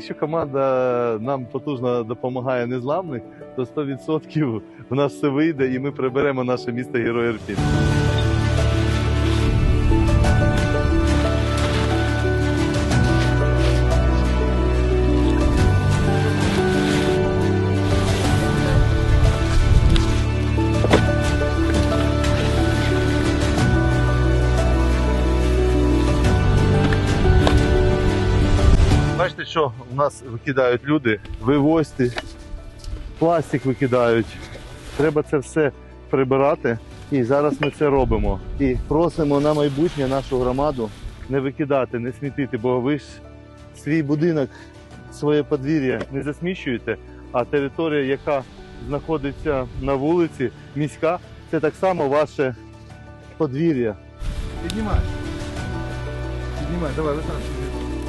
якщо команда нам потужно допомагає незламних, то 100% у нас все вийде і ми приберемо наше місто Герой Ірпінь. Бачите, що у нас викидають люди, вивозьте, пластик викидають. Треба це все прибирати. І зараз ми це робимо. І просимо на майбутнє нашу громаду не викидати, не смітити, бо ви ж свій будинок, своє подвір'я не засміщуєте, а територія, яка знаходиться на вулиці, міська, це так само ваше подвір'я. Піднімай. Піднімай, давай, витягуй.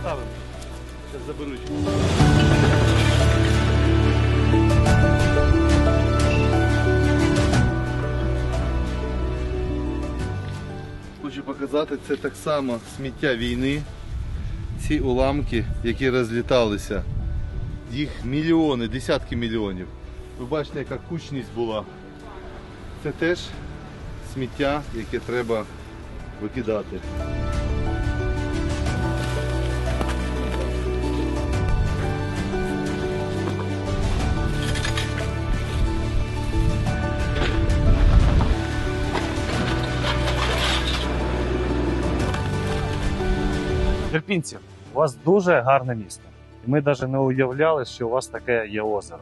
Ставимо. Зараз заберуть. Хочу показати, це так само сміття війни. Ці уламки, які розліталися. Їх мільйони, десятки мільйонів. Ви бачите, яка кучність була. Це теж сміття, яке треба викидати. Ірпінці, у вас дуже гарне місто. Ми навіть не уявляли, що у вас таке є озеро.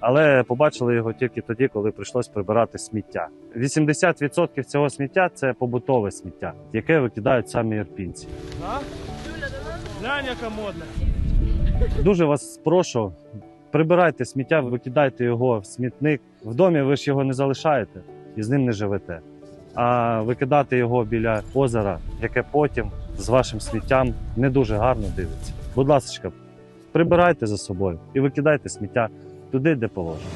Але побачили його тільки тоді, коли прийшлось прибирати сміття. 80% цього сміття це побутове сміття, яке викидають самі ірпінці. Глянь, яка модна. Дуже вас прошу, прибирайте сміття, викидайте його в смітник. В домі ви ж його не залишаєте і з ним не живете. А викидати його біля озера, яке потім з вашим сміттям не дуже гарно дивиться. Будь ласка, прибирайте за собою і викидайте сміття туди, де положено.